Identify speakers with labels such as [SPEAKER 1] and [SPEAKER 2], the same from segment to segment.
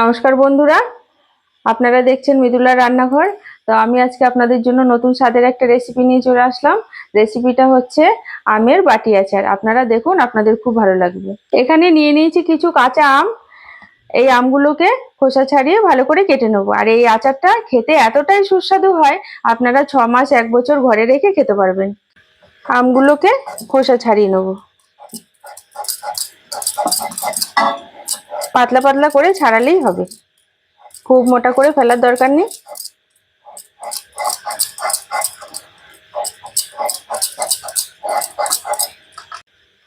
[SPEAKER 1] নমস্কার বন্ধুরা, আপনারা দেখছেন মৃদুলার রান্নাঘর। তো আমি আজকে আপনাদের জন্য নতুন স্বাদের একটা রেসিপি নিয়ে চলে আসলাম। রেসিপিটা হচ্ছে আমের বাটি আচার। আপনারা দেখুন, আপনাদের খুব ভালো লাগবে। এখানে নিয়ে নিয়েছি কিছু কাঁচা আম। এই আমগুলোকে খোসা ছাড়িয়ে ভালো করে কেটে নেব। আর এই আচারটা খেতে এতটাই সুস্বাদু হয়, আপনারা ছ মাস, এক বছর ঘরে রেখে খেতে পারবেন। আমগুলোকে খোসা ছাড়িয়ে নেব। পাতলা পাতলা করে ছাড়ালেই হবে। খুব মোটা করে ফেলার দরকার নেই।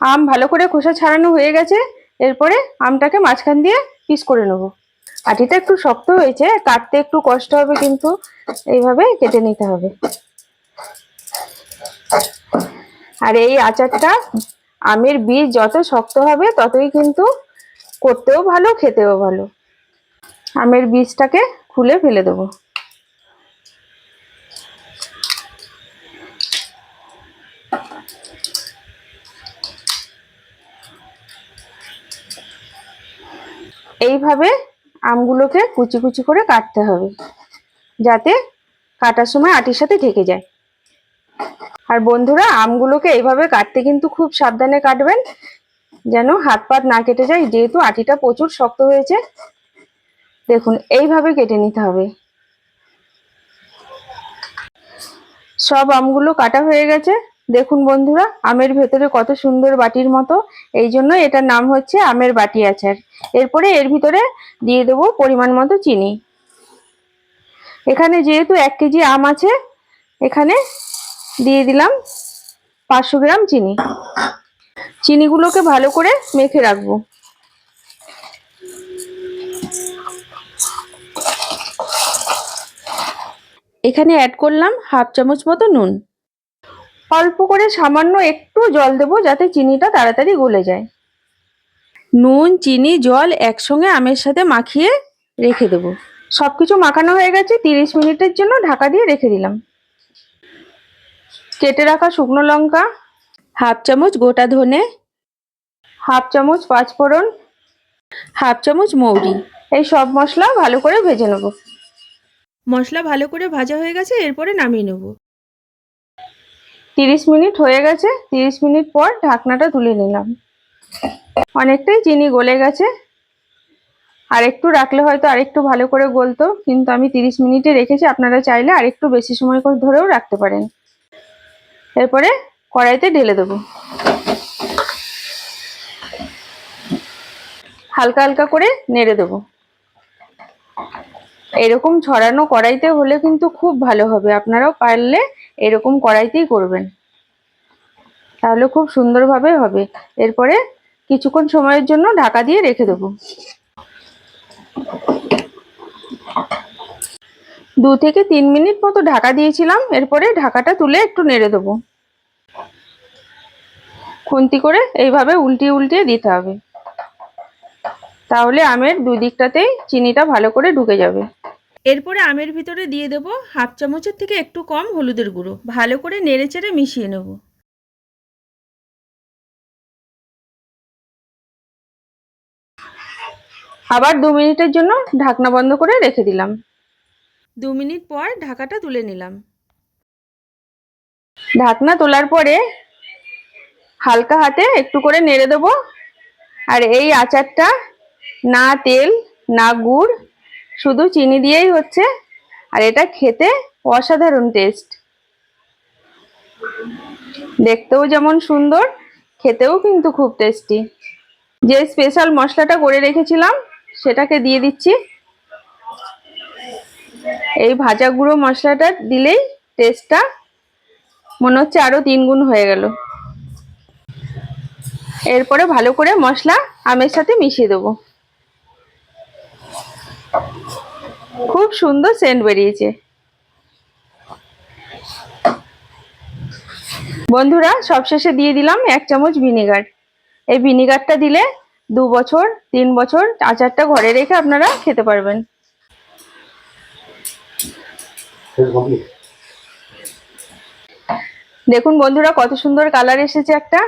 [SPEAKER 1] আম ভালো করে খোসা ছাড়ানো হয়ে গেছে। এরপরে আমটাকে মাঝখান দিয়ে পিস করে নেব। আটিটা একটু শক্ত হয়েছে, কাটতে একটু কষ্ট হবে কিন্তু এইভাবে কেটে নিতে হবে। আর এই আচারটা আমের বীজ যত শক্ত হবে ততই কিন্তু করতেও ভালো, খেতেও ভালো। আমের বীজটাকে খুলে ফেলে দেবো। এইভাবে আমগুলোকে কুচি কুচি করে কাটতে হবে, যাতে কাটার সময় আটির সাথে ঢেকে যায়। আর বন্ধুরা, আমগুলোকে এইভাবে কাটতে কিন্তু খুব সাবধানে কাটবেন। যেন হাত পাত না কেটে যায়, যেহেতু আটিটা প্রচুর শক্ত হয়েছে। দেখুন, এইভাবে কেটে নিতে হবে। সব আমগুলো কাটা হয়ে গেছে। দেখুন বন্ধুরা, আমের ভেতরে কত সুন্দর বাটির মতো। এই জন্য এটার নাম হচ্ছে আমের বাটি আচার। এরপরে এর ভিতরে দিয়ে দেবো পরিমাণ মতো চিনি। এখানে যেহেতু এক কেজি আম আছে, এখানে দিয়ে দিলাম পাঁচশো গ্রাম চিনি। চিনিগুলোকে ভালো করে মেখে রাখব। এখানে অ্যাড করলাম হাফ চামচ মতো নুন। অল্প করে সামান্য একটু জল দেবো যাতে চিনিটা তাড়াতাড়ি গলে যায়। নুন, চিনি, জল একসঙ্গে আমের সাথে মাখিয়ে রেখে দেবো। সব কিছু মাখানো হয়ে গেছে, তিরিশ মিনিটের জন্য ঢাকা দিয়ে রেখে দিলাম। কেটে রাখা শুকনো লঙ্কা হাফ চামচ গোটা ধনে হাফ চামচ পাঁচফোড়ন হাফ চামচ মৌরি। এই সব মশলা ভালো করে ভেজে নেব। মশলা ভালো করে ভাজা হয়ে গেছে এরপরে নামিয়ে নেব। তিরিশ মিনিট হয়ে গেছে তিরিশ মিনিট পর ঢাকনাটা তুলে নিলাম। অনেকটাই চিনি গলে গেছে। আর একটু রাখলে হয়তো আরেকটু ভালো করে গলতো কিন্তু আমি তিরিশ মিনিটে রেখেছি আপনারা চাইলে আরেকটু বেশি সময় করে ধরেও রাখতে পারেন। এরপরে কড়াইতে ঢেলে দেবো। হালকা হালকা করে নেড়ে দেবো। এরকম ছড়ানো কড়াইতে হলে কিন্তু খুব ভালো হবে। আপনারাও পারলে এরকম কড়াইতেই করবেন। তাহলে খুব সুন্দরভাবে হবে। এরপরে কিছুক্ষণ সময়ের জন্য ঢাকা দিয়ে রেখে দেবো। দু থেকে তিন মিনিট মতো ঢাকা দিয়েছিলাম। এরপরে ঢাকাটা তুলে একটু নেড়ে দেবো। খুন্তি করে এইভাবে উল্টিয়ে উল্টিয়ে দিতে হবে। তাহলে আমের দুই দিকটাতেই চিনিটা ভালো করে ঢুকে যাবে। এরপরে আমের ভিতরে দিয়ে দেবো হাফ চামচের থেকে একটু কম হলুদের গুঁড়ো। ভালো করে নেড়ে চেড়ে মিশিয়ে নেব। আবার দু মিনিটের জন্য ঢাকনা বন্ধ করে রেখে দিলাম। দু মিনিট পর ঢাকাটা তুলে নিলাম। ঢাকনা তোলার পরে হালকা হাতে একটু করে নেড়ে দেবো। আর এই আচারটা না তেল, না গুড়, শুধু চিনি দিয়েই হচ্ছে। আর এটা খেতে অসাধারণ টেস্ট দেখতেও যেমন সুন্দর, খেতেও কিন্তু খুব টেস্টি যে স্পেশাল মশলাটা করে রেখেছিলাম, সেটাকে দিয়ে দিচ্ছি। এই ভাজা গুঁড়ো মশলাটা দিলেই টেস্টটা মনে হচ্ছে আরও তিন গুণ হয়ে গেল। এরপরে ভালো করে মশলা আমের সাথে মিশিয়ে দেবো। খুব সুন্দর সেন্ট বেরিয়েছে। বন্ধুরা, সবশেষে দিয়ে দিলাম এক চামচ ভিনেগার। এই ভিনেগারটা দিলে দু বছর, তিন বছর আচারটা ঘরে রেখে আপনারা খেতে পারবেন। দেখুন বন্ধুরা, কত সুন্দর কালার এসেছে একটা।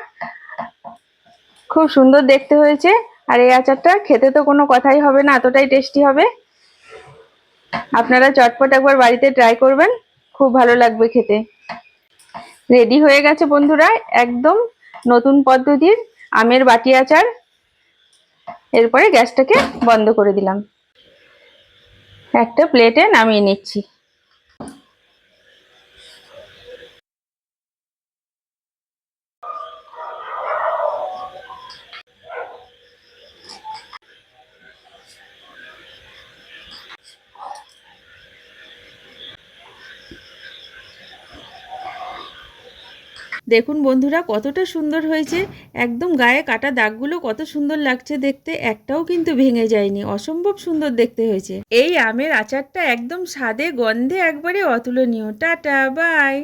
[SPEAKER 1] খুব সুন্দর দেখতে হয়েছে। আর এই আচারটা খেতে তো কোনো কথাই হবে না, এতটাই টেস্টি হবে। আপনারা চটপট একবার বাড়িতে ট্রাই করবেন, খুব ভালো লাগবে খেতে। রেডি হয়ে গেছে বন্ধুরা, একদম নতুন পদ্ধতির আমের বাটি আচার। এরপরে গ্যাসটাকে বন্ধ করে দিলাম। একটা প্লেটে নামিয়ে নিচ্ছি। দেখুন বন্ধুরা, কতটা সুন্দর হয়েছে। একদম গায়ে কাটা দাগগুলো কত সুন্দর লাগছে দেখতে, একটাও কিন্তু ভেঙে যায়নি। অসম্ভব সুন্দর দেখতে হয়েছে। এই আমের আচারটা একদম স্বাদে, গন্ধে একবারে অতুলনীয়। Ta ta, bye.